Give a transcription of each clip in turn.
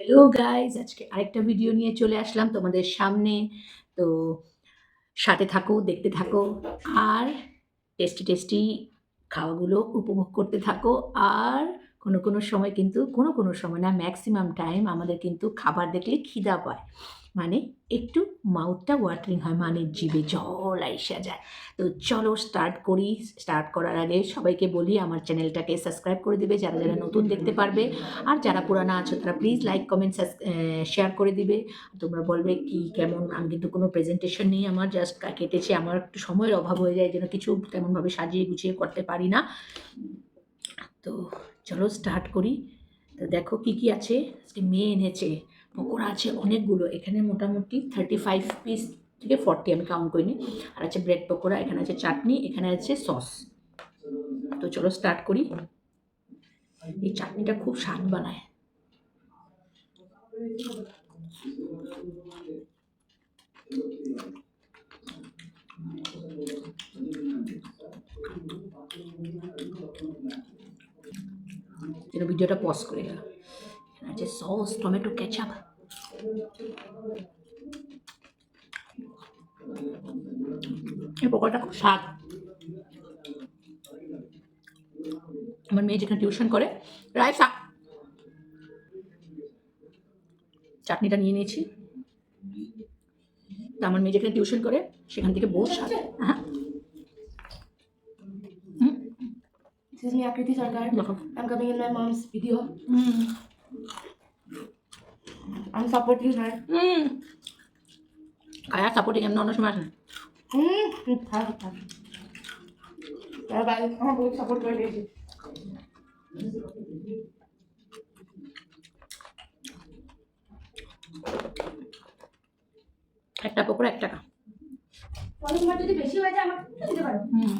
Hello guys আজকে আরেকটা video নিয়ে চলে আসলাম তোমাদের সামনে। তো সাথে থাকো, দেখতে থাকো, আর টেস্টি টেস্টি খাওয়াগুলো উপভোগ করতে থাকো। আর কোনো কোনো সময় কিন্তু, কোনো কোনো সময় না ম্যাক্সিমাম টাইম আমাদের কিন্তু খাবার দেখলে খিদা পায়। মানে একটু মাউথটা ওয়াটারিং হয় মানে জিভে জল আইসা যায়। তো চলো স্টার্ট করি। স্টার্ট করার আগে সবাইকে বলি, আমার চ্যানেলটাকে সাবস্ক্রাইব করে দিবে যারা যারা নতুন দেখতে পারবে। আর যারা পুরানো আছো, তারা প্লিজ লাইক কমেন্ট শেয়ার করে দিবে। তোমরা বলবে কি, কেমন? আমি কিন্তু কোনো প্রেজেন্টেশন নেই আমার জাস্ট কেটেছে। আমার একটু সময়ের অভাব হয়ে যায়, যেন কিছু তেমনভাবে সাজিয়ে গুছিয়ে করতে পারি না। তো চলো স্টার্ট করি। তো দেখো কি কি আছে। আজকে মেয়ে এনেছে। পকোড়া আছে অনেকগুলো, এখানে মোটামুটি থার্টি ফাইভ পিস থেকে ফর্টি আমি কাউন্ট করিনি। আর আছে ব্রেড পকোড়া, এখানে আছে চাটনি, এখানে আছে সস তো চলো স্টার্ট করি। এই চাটনিটা খুব স্বাদ বানায়। ভিডিওটা পজ করে গেল। আছে সস টমেটো কেচাপ। এই পকোড়াটা খুব স্বাদ। আমার মেয়ে যেখানে টিউশন করে শাক চাটনিটা নিয়ে নিয়েছি। তা আমার মেয়ে যেখানে টিউশন করে সেখান থেকে বহু স্বাদ। হ্যাঁ। This is me, Akriti Sarkar. I'm coming in my mom's video. হুম। I'm supporting her. হুম। কায়া সাপোর্টিং এমন অন্য সময় আসে. আমার বহুত সাপোর্ট করে দিয়েছি। একটা পকোড়া এক টাকা। যদি বেশি হয়ে যায় আমাকে দিতে পারো? হুম।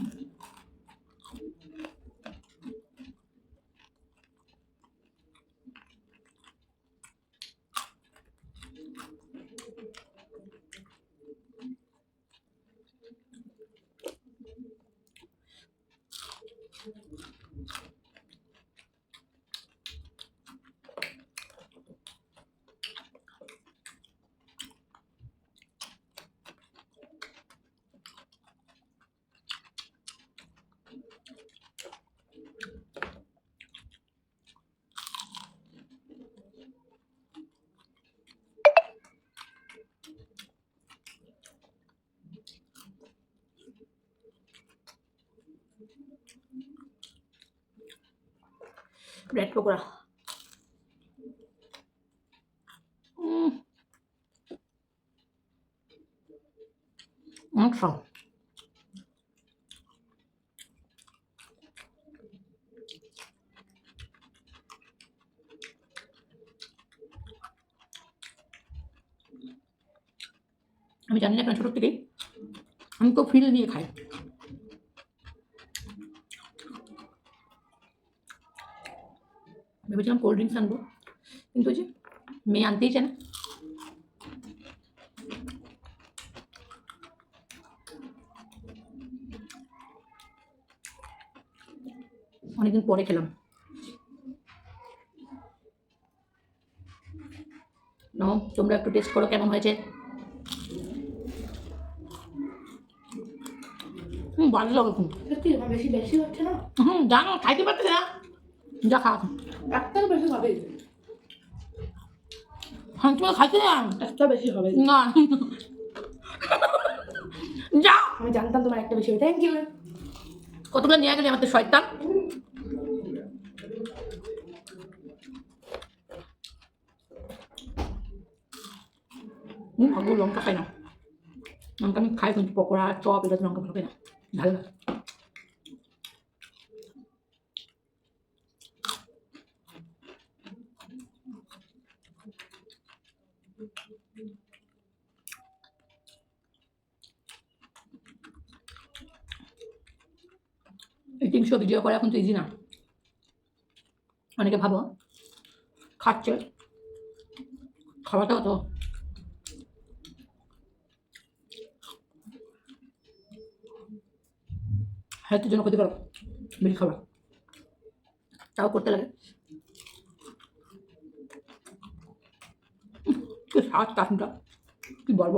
ব্রেড পকোড়া উম। অনেক স্বাদ। আমি জানি না কেন, ছোটোর থেকেই। আমি তো ফিল নিয়ে খাই। ভেবেছিলাম কোল্ড ড্রিঙ্কস আনব, কিন্তু যে মেয়ে আনতেই চায় না। অনেকদিন পরে খেলাম। নাও, তোমরা একটু টেস্ট করো কেমন হয়েছে হুম ভালো লাগে আমার বেশি বেশি হচ্ছে না? হুম জানো খাইতে পারতেছে না। যা খাওয়া একটা বেশি হবে। হ্যাঁ তুমি খাইতে না? একটা বেশি হবে। না। যা। আমি জানতাম তোমার একটা বেশি হবে। থ্যাংক ইউ কতগুলো নিয়ে গেলি আমার তো শয়তান ভালো লঙ্কা খাই না। লঙ্কা আমি খাই কিন্তু পকোড়া চপ এটা লঙ্কা ভালো খাই না। এই তিনশো ভিডিও করা এখন তো ইজি না। অনেকে ভাবো খাচ্ছে। খাওয়াটাও তো হ্যাঁ, হেলথের জন্য ক্ষতিকারক বিড়ি খাবার তাও করতে লাগে। স্বাদ কাশিটা কি বলব?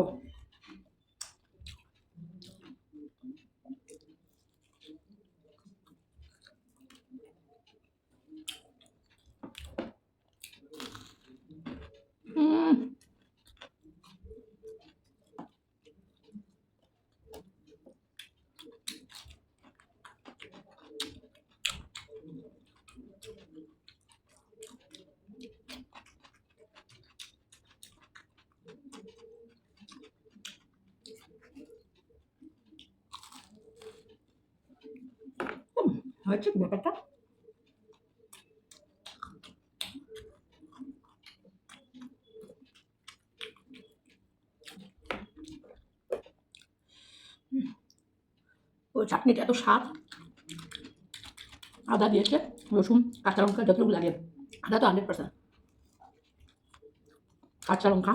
হয়েছে ব্যাপারটা? ওই চাটনিটা এত স্বাদ। আদা দিয়েছে, রসুন, কাঁচা লঙ্কা, যতটুকু লাগে। আদা তো হান্ড্রেড পার্সেন্ট কাঁচা লঙ্কা।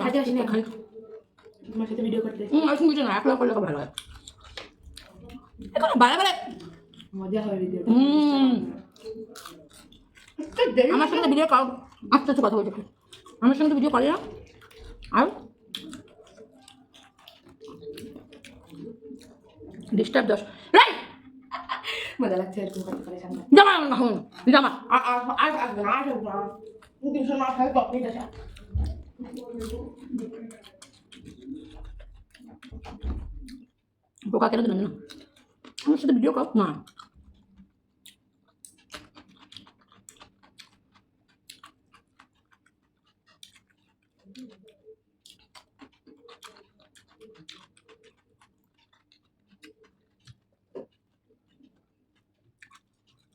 খাইতে আসি না খাই তোমার সাথে ভিডিও করতে হুম আর কিছু না একলা করলে ভালো হয় এখন বারে বারে মজা হয় ভিডিও হুম আমার সঙ্গে ভিডিও কর আস্তে আস্তে কথা বলছি। আমার সঙ্গে ভিডিও করে না আর ডিস্টার্ব দশ রাই মজা লাগছে সামনে জামা জামা আর আর আর আসবে না আর আসবে না তিনশো না খাই কপনি কেন দিলাম না আমার সাথে ভিডিও কর না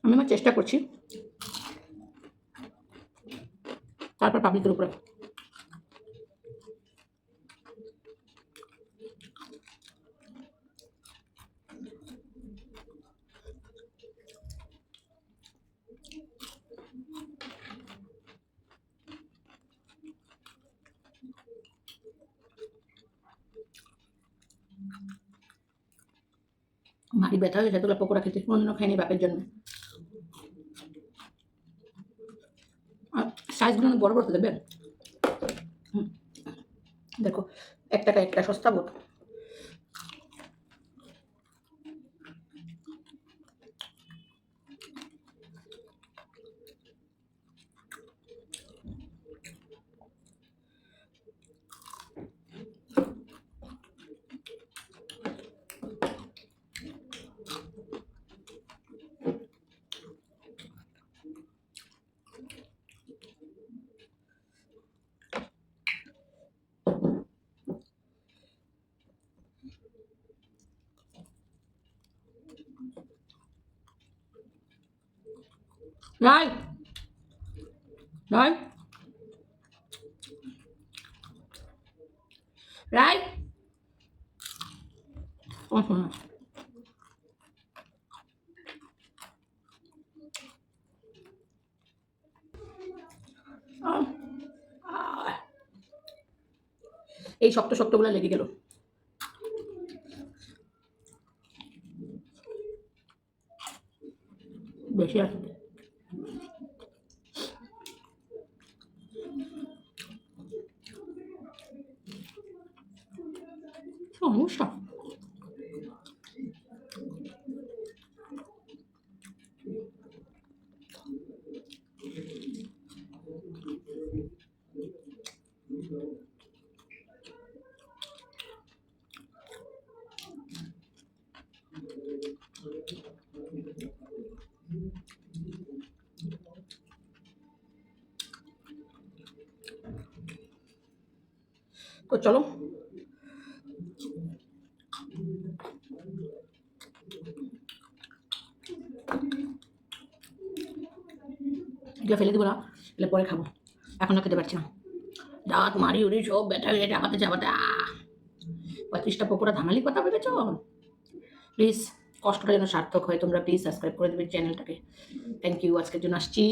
আমি আমার চেষ্টা করছি তারপর পাবলিকের উপরে মারি ব্যথা হয়ে যায় তোলা পকোড়া খেতে কোনোদিনও খাইনি বাপের জন্য সাইজগুলো বড় বড় দেবে। দেখো, এক টাকা একটা সস্তা বোধ রাই রাই তোমার শোনো আহ, আহ। এই শক্ত শক্তগুলো লেগে গেল বেশি আছে সমস্যা তো চলো। এগুলো ফেলে দেবো না এগুলো পরে খাব। এখন খেতে পারছি না। দাঁত মারি উড়ি সব ব্যথা হয়ে চাপাতে চাপাতে পঁয়ত্রিশটা পকোড়া ধামালি কথা ভেবেছ? প্লিজ কষ্টটা যেন সার্থক হয়, তোমরা প্লিজ সাবস্ক্রাইব করে দেবে চ্যানেলটাকে থ্যাংক ইউ আজকের জন্য আসছি।